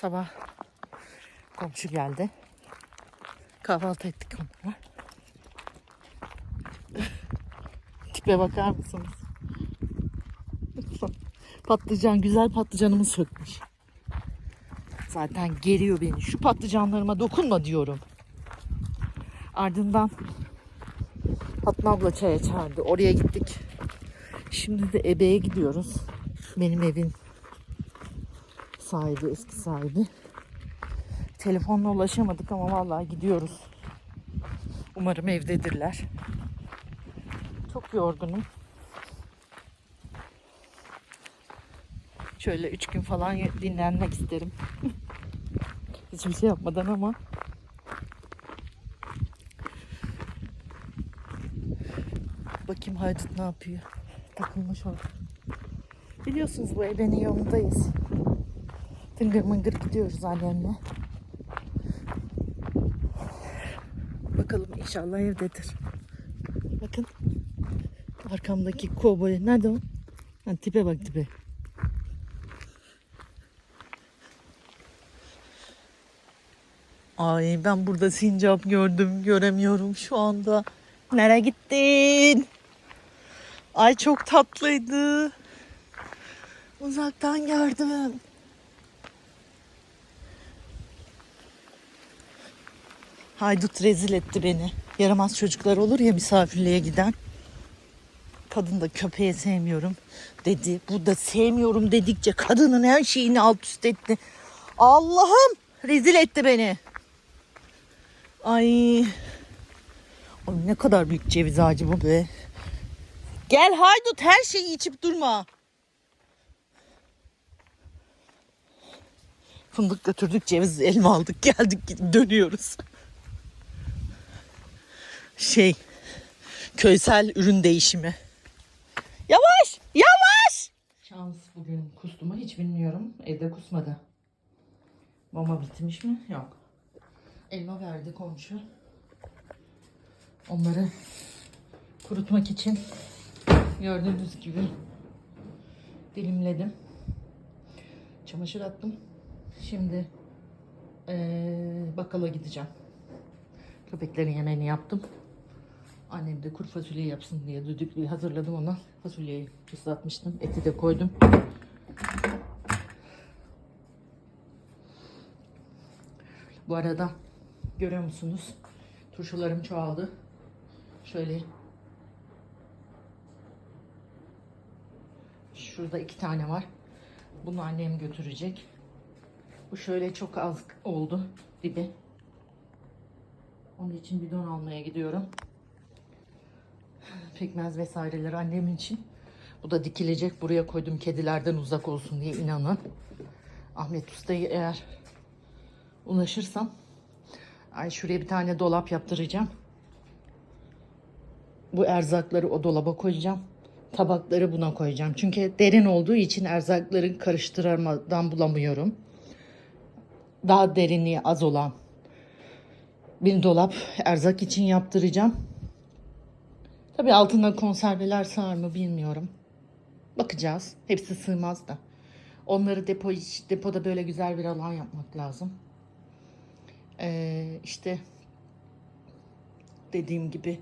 Sabah komşu geldi. Kahvaltı ettik onunla. Tipe bakar mısınız? Patlıcan, güzel patlıcanımı sökmüş. Zaten geriyor beni. Şu patlıcanlarıma dokunma diyorum. Ardından Fatma abla çaya çağırdı. Oraya gittik. Şimdi de Ebe'ye gidiyoruz. Benim evin sahibi, eski sahibi. Telefonla ulaşamadık ama vallahi gidiyoruz. Umarım evdedirler. Çok yorgunum. Şöyle üç gün falan dinlenmek isterim. Hiçbir şey yapmadan ama. Bakayım Haydut ne yapıyor. Takılmış orada. Biliyorsunuz bu ebenin yolundayız. Tıngır mıngır gidiyoruz annemle. Bakalım inşallah evdedir. Bakın. Arkamdaki kovboy. Nerede o? Ha, tipe bak tipe. Ay ben burada sincap gördüm. Göremiyorum şu anda. Nereye gittin? Ay çok tatlıydı. Uzaktan gördüm. Haydut rezil etti beni. Yaramaz çocuklar olur ya misafirliğe giden. Kadın da köpeği sevmiyorum dedi. Bu da sevmiyorum dedikçe kadının her şeyini alt üst etti. Allah'ım rezil etti beni. Ay. Ay ne kadar büyük ceviz ağacı bu be. Gel haydut her şeyi içip durma. Fındık götürdük, ceviz elma aldık, geldik dönüyoruz. Şey, köysel ürün değişimi. Yavaş, yavaş. Şans bugün kustu mu hiç bilmiyorum. Evde kusmadı. Mama bitmiş mi? Yok. Elma verdi komşu. Onları kurutmak için gördüğünüz gibi dilimledim. Çamaşır attım. Şimdi eee bakkala gideceğim. Köpeklerin yemeğini yaptım. Annem de kuru fasulye yapsın diye düdüklüyü hazırladım ona. Fasulyeyi ıslatmıştım. Eti de koydum. Bu arada görüyor musunuz? Turşularım çoğaldı. Şöyle Şurada iki tane var. Bunu annem götürecek. Bu şöyle çok az oldu dibi. Onun için bidon almaya gidiyorum. Pekmez vesaireleri annemin için. Bu da dikilecek. Buraya koydum kedilerden uzak olsun diye inanın. Ahmet Usta'yı eğer ulaşırsam ay şuraya bir tane dolap yaptıracağım. Bu erzakları o dolaba koyacağım. Tabakları buna koyacağım. Çünkü derin olduğu için erzakları karıştırmadan bulamıyorum. Daha derinliği az olan bir dolap erzak için yaptıracağım. Tabii altında konserveler sığar mı bilmiyorum. Bakacağız. Hepsi sığmaz da. Onları depo depoda böyle güzel bir alan yapmak lazım. Ee, işte dediğim gibi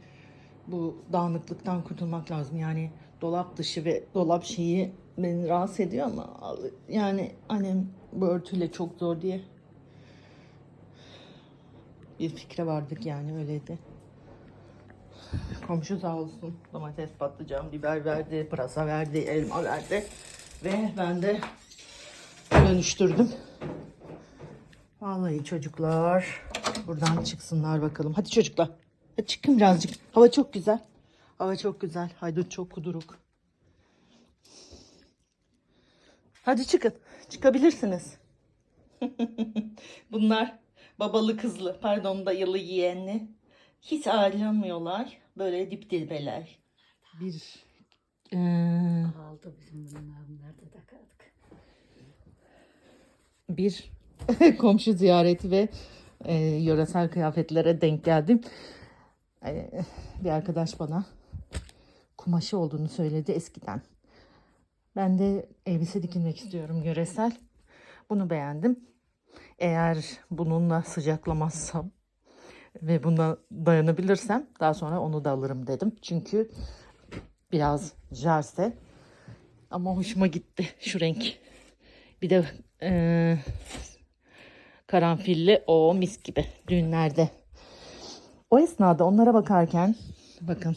bu dağınıklıktan kurtulmak lazım. Yani dolap dışı ve dolap şeyi beni rahatsız ediyor ama yani annem bu örtüyle çok zor diye bir fikre vardık yani öyleydi. Komşu sağ olsun domates, patlıcan, biber verdi, pırasa verdi, elma verdi ve ben de dönüştürdüm. Vallahi çocuklar buradan çıksınlar bakalım. Hadi çocuklar. Hadi çıkın birazcık. Hava çok güzel. Hava çok güzel. Haydut çok kuduruk. Hadi çıkın. Çıkabilirsiniz. Bunlar babalı kızlı, pardon dayılı yeğenli. Hiç ayrılmıyorlar. Böyle dip dilbeler. Bir eee, Aldı bizim bunlar. Nerede takardık? bir komşu ziyareti ve e, yöresel kıyafetlere denk geldim. E, bir arkadaş bana kumaşı olduğunu söyledi eskiden. Ben de elbise dikilmek istiyorum yöresel. Bunu beğendim. Eğer bununla sıcaklamazsam ve buna dayanabilirsem daha sonra onu da alırım dedim. Çünkü biraz jarse ama hoşuma gitti şu renk. Bir de eee, karanfilli o mis gibi düğünlerde. O esnada onlara bakarken bakın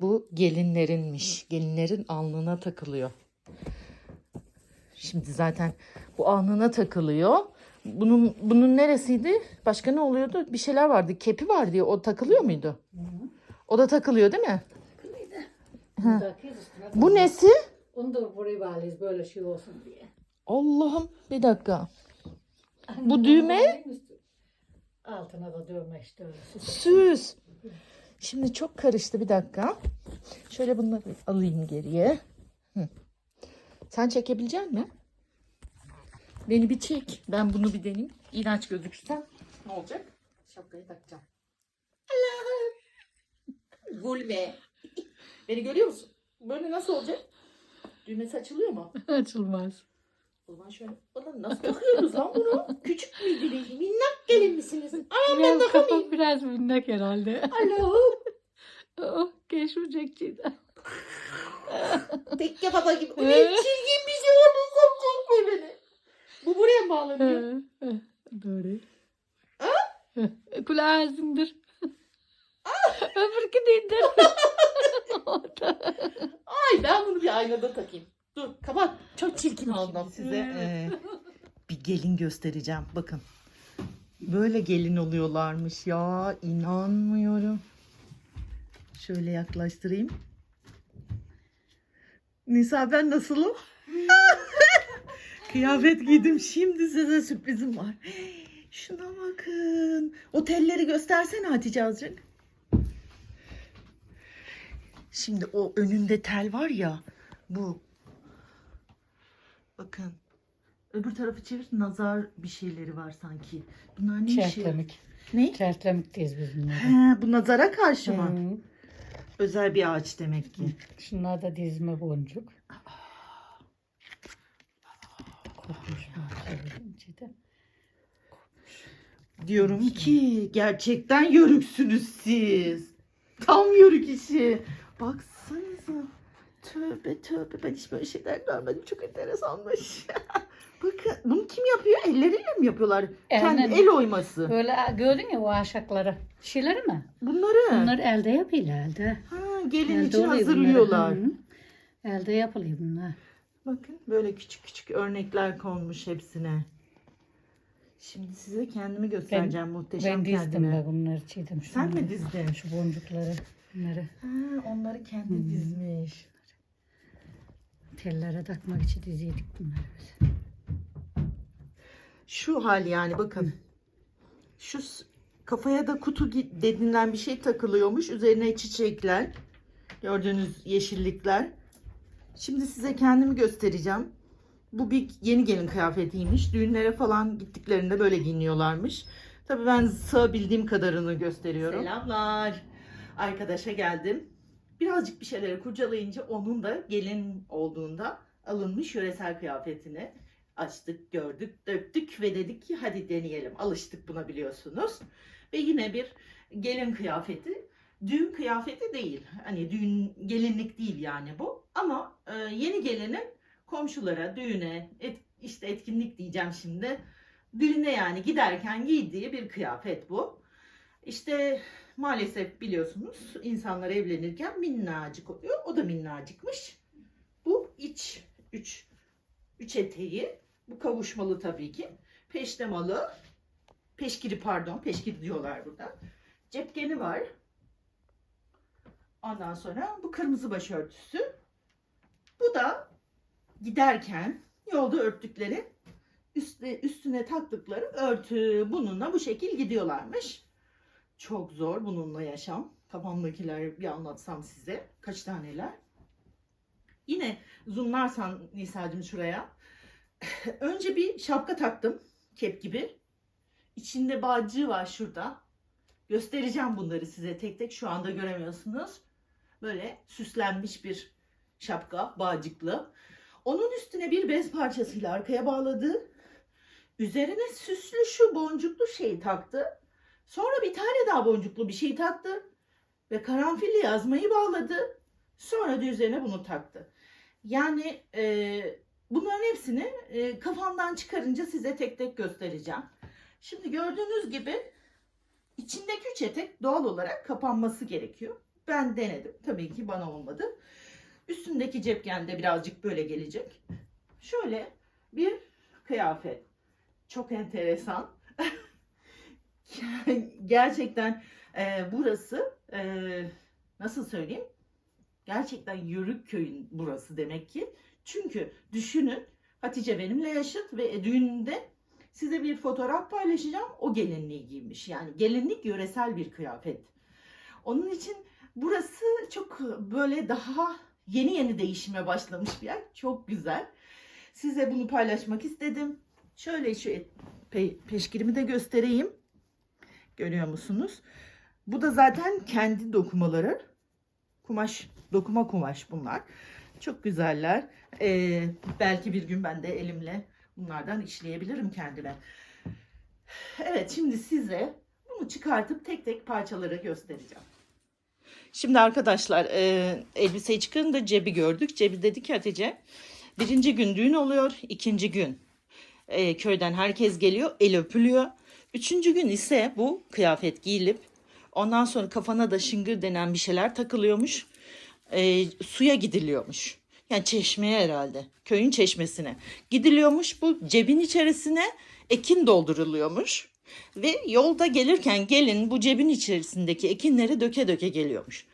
bu gelinlerinmiş. Gelinlerin alnına takılıyor. Şimdi zaten bu alnına takılıyor. Bunun bunun neresiydi? Başka ne oluyordu? Bir şeyler vardı. Kepi vardı ya. O takılıyor muydu? O da takılıyor değil mi? Üstüne Bu nesi? Onu da buraya bağlıyız böyle şey olsun diye. Allah'ım bir dakika. Bu düğme? Altına da dövme işte öyle. süs. Süs. Şimdi çok karıştı bir dakika. Şöyle bunları alayım geriye. Hı. Sen çekebilecek misin? Beni bir çek. Ben bunu bir deneyeyim. İğrenç gözüksem ne olacak? Şapkayı takacağım. Allah'ım. Gulbe. Beni görüyor musun? Böyle nasıl olacak? Düğmesi açılıyor mu? Açılmaz. O zaman şöyle. Ulan nasıl takıyoruz lan bunu? Küçük müydünüz? Minnak gelin misiniz? Aa ben Biraz takamayayım. biraz minnak herhalde. Allah'ım. oh, geçmeyecek çiğdem. Tekke baba gibi. Ne çirkin bir şey oldu. Bu buraya mı bağlanıyor? Doğru. Kulağı ağzındır. Öbürkü değildir. Ay ben bunu bir aynada takayım. Dur kapat. Çok çirkin oldum. Size e, bir gelin göstereceğim. Bakın. Böyle gelin oluyorlarmış ya. inanmıyorum. Şöyle yaklaştırayım. Nisa ben nasılım? Kıyafet giydim. Şimdi size sürprizim var. Şuna bakın. Otelleri göstersene Hatice azıcık. Şimdi o önünde tel var ya. Bu. Bakın. Öbür tarafı çevir. Nazar bir şeyleri var sanki. Bunlar ne işi? Çertlemik. Ne? Çertlemikteyiz biz bunları. He, bu nazara karşı mı? Özel bir ağaç demek ki. Şunlar da dizme boncuk. Kopmuş mu? içinde? Diyorum ki gerçekten yörüksünüz siz. Tam yörük işi. Baksanıza. Tövbe tövbe ben hiç böyle şeyler görmedim. Çok enteresanmış. Bakın bunu kim yapıyor? Elleriyle mi yapıyorlar? Kendi Elle. el oyması. Böyle gördün ya o ahşapları. Şeyleri mi? Bunları. Bunlar elde yapıyorlar elde. Ha, gelin Elde için oluyor bunlar. hazırlıyorlar. Hı hı. Elde yapılıyor bunlar. Bakın böyle küçük küçük örnekler konmuş hepsine. Şimdi size kendimi göstereceğim muhteşem Ben dizdim kendimi. de bunları çiğdim. Sen mi dizdin? Şu boncukları. Bunları Ha, onları kendi Hı. dizmiş. tellere takmak için diziydik bunları biz. Şu hal yani bakın. Şu kafaya da kutu denilen bir şey takılıyormuş. Üzerine çiçekler. Gördüğünüz yeşillikler. Şimdi size kendimi göstereceğim. Bu bir yeni gelin kıyafetiymiş. Düğünlere falan gittiklerinde böyle giyiniyorlarmış. Tabii ben sığabildiğim kadarını gösteriyorum. Selamlar. Arkadaşa geldim. Birazcık bir şeyleri kurcalayınca onun da gelin olduğunda alınmış yöresel kıyafetini açtık, gördük, döktük ve dedik ki hadi deneyelim. Alıştık buna biliyorsunuz. Ve yine bir gelin kıyafeti. Düğün kıyafeti değil. Hani düğün gelinlik değil yani bu. Ama e, yeni gelinin komşulara, düğüne, et, işte etkinlik diyeceğim şimdi. Düğüne yani giderken giydiği bir kıyafet bu. İşte maalesef biliyorsunuz insanlar evlenirken minnacık oluyor. O da minnacıkmış. Bu iç üç, üç eteği. Bu kavuşmalı tabii ki. Peştemalı. Peşkiri pardon. Peşkiri diyorlar burada. Cepkeni var. Ondan sonra bu kırmızı başörtüsü. Bu da giderken yolda örttükleri üstüne, üstüne taktıkları örtü. Bununla bu şekil gidiyorlarmış. Çok zor bununla yaşam. Kafamdakiler bir anlatsam size. Kaç taneler. Yine zoomlarsan Nisa'cığım şuraya. Önce bir şapka taktım. Kep gibi. İçinde bağcığı var şurada. Göstereceğim bunları size tek tek. Şu anda göremiyorsunuz. Böyle süslenmiş bir şapka bağcıklı. Onun üstüne bir bez parçasıyla arkaya bağladığı Üzerine süslü şu boncuklu şeyi taktı. Sonra bir tane daha boncuklu bir şey taktı. Ve karanfilli yazmayı bağladı. Sonra da üzerine bunu taktı. Yani e, bunların hepsini e, kafamdan çıkarınca size tek tek göstereceğim. Şimdi gördüğünüz gibi içindeki üç etek doğal olarak kapanması gerekiyor. Ben denedim. Tabii ki bana olmadı. Üstündeki cepken de birazcık böyle gelecek. Şöyle bir kıyafet. Çok enteresan. Gerçekten e, burası e, nasıl söyleyeyim? Gerçekten Yörük köyün burası demek ki. Çünkü düşünün Hatice benimle yaşıt ve düğününde size bir fotoğraf paylaşacağım. O gelinliği giymiş. Yani gelinlik yöresel bir kıyafet. Onun için burası çok böyle daha yeni yeni değişime başlamış bir yer. Çok güzel. Size bunu paylaşmak istedim. Şöyle şu pe- peşkirimi de göstereyim. Görüyor musunuz? Bu da zaten kendi dokumaları. Kumaş, dokuma kumaş bunlar. Çok güzeller. Ee, belki bir gün ben de elimle bunlardan işleyebilirim kendime. Evet şimdi size bunu çıkartıp tek tek parçaları göstereceğim. Şimdi arkadaşlar e, elbiseyi çıkarınca cebi gördük. Cebi dedi ki Hatice birinci gün düğün oluyor. ikinci gün e, köyden herkes geliyor. El öpülüyor. Üçüncü gün ise bu kıyafet giyilip ondan sonra kafana da şıngır denen bir şeyler takılıyormuş. E, suya gidiliyormuş. Yani çeşmeye herhalde. Köyün çeşmesine. Gidiliyormuş bu cebin içerisine ekin dolduruluyormuş. Ve yolda gelirken gelin bu cebin içerisindeki ekinleri döke döke geliyormuş.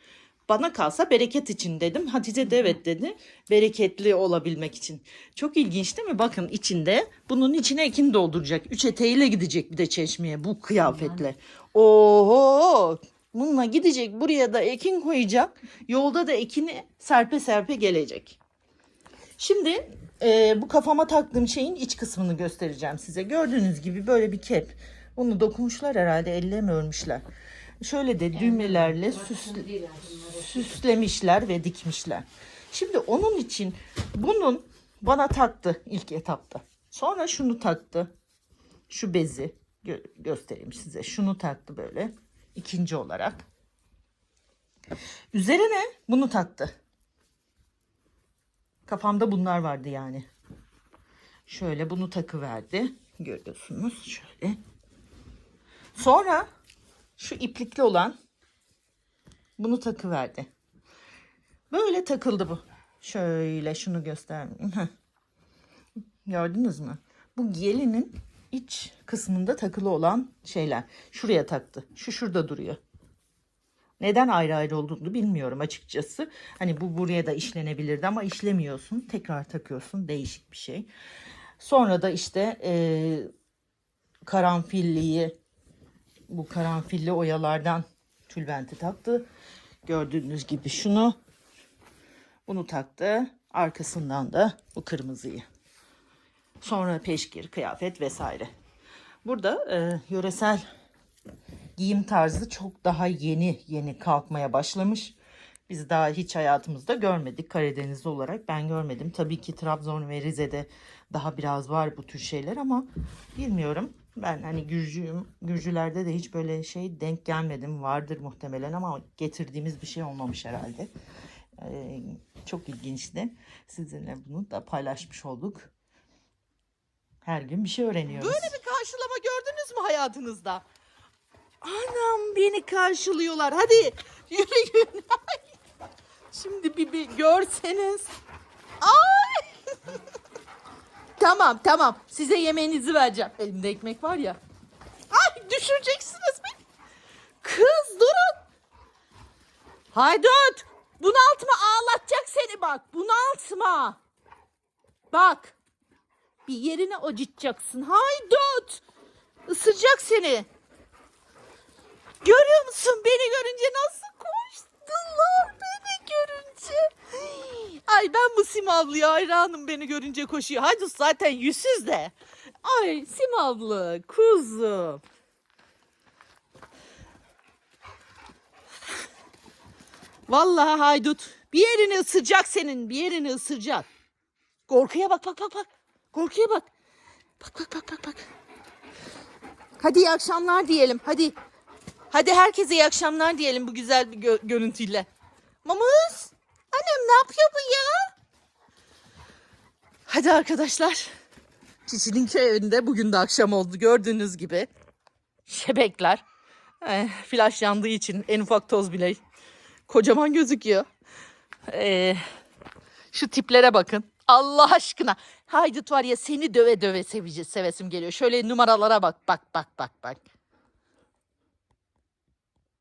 Bana kalsa bereket için dedim. Hatice de evet dedi. Bereketli olabilmek için. Çok ilginç değil mi? Bakın içinde bunun içine ekin dolduracak. Üç eteğiyle gidecek bir de çeşmeye bu kıyafetle. Oho! Bununla gidecek buraya da ekin koyacak. Yolda da ekini serpe serpe gelecek. Şimdi e, bu kafama taktığım şeyin iç kısmını göstereceğim size. Gördüğünüz gibi böyle bir kep. Bunu dokunmuşlar herhalde elle mi örmüşler. Şöyle de düğmelerle süs, süslemişler ve dikmişler. Şimdi onun için bunun bana taktı ilk etapta. Sonra şunu taktı. Şu bezi gö- göstereyim size. Şunu taktı böyle ikinci olarak. Üzerine bunu taktı. Kafamda bunlar vardı yani. Şöyle bunu takı verdi. Görüyorsunuz şöyle. Sonra şu iplikli olan bunu takı verdi. Böyle takıldı bu. Şöyle şunu göstereyim. Heh. Gördünüz mü? Bu gelinin iç kısmında takılı olan şeyler. Şuraya taktı. Şu şurada duruyor. Neden ayrı ayrı olduğunu bilmiyorum açıkçası. Hani bu buraya da işlenebilirdi ama işlemiyorsun. Tekrar takıyorsun. Değişik bir şey. Sonra da işte eee karanfilliyi bu karanfilli oyalardan tülbenti taktı. Gördüğünüz gibi şunu bunu taktı. Arkasından da bu kırmızıyı. Sonra peşkir, kıyafet vesaire. Burada e, yöresel giyim tarzı çok daha yeni yeni kalkmaya başlamış. Biz daha hiç hayatımızda görmedik Karadenizli olarak. Ben görmedim. Tabii ki Trabzon ve Rize'de daha biraz var bu tür şeyler ama bilmiyorum. Ben hani Gürcüyüm. Gürcülerde de hiç böyle şey denk gelmedim. Vardır muhtemelen ama getirdiğimiz bir şey olmamış herhalde. Ee, çok ilginçti. Sizinle bunu da paylaşmış olduk. Her gün bir şey öğreniyoruz. Böyle bir karşılama gördünüz mü hayatınızda? Anam beni karşılıyorlar. Hadi yürüyün. Şimdi bir, bir görseniz. Tamam tamam. Size yemeğinizi vereceğim. Elimde ekmek var ya. Ay düşüreceksiniz beni. Kız durun. Haydut. Bunaltma ağlatacak seni bak. Bunaltma. Bak. Bir yerine acıtacaksın. Haydut. Isıracak seni. Görüyor musun beni görünce nasıl görünce. Ay ben bu Simavlı'ya hayranım beni görünce koşuyor. Haydut zaten yüzsüz de. Ay Simavlı kuzum. Vallahi haydut bir yerini ısıracak senin bir yerini ısıracak. Korkuya bak bak bak bak. Korkuya bak. Bak bak bak bak bak. Hadi iyi akşamlar diyelim. Hadi. Hadi herkese iyi akşamlar diyelim bu güzel bir gö- görüntüyle. Mamuz. Ne yapıyor bu ya? Hadi arkadaşlar. Çiçil'in köy evinde bugün de akşam oldu gördüğünüz gibi. Şebekler. Eh, flaş yandığı için en ufak toz bile kocaman gözüküyor. Eh, şu tiplere bakın. Allah aşkına. Haydut var ya seni döve döve seveceğiz, sevesim geliyor. Şöyle numaralara bak. Bak bak bak bak.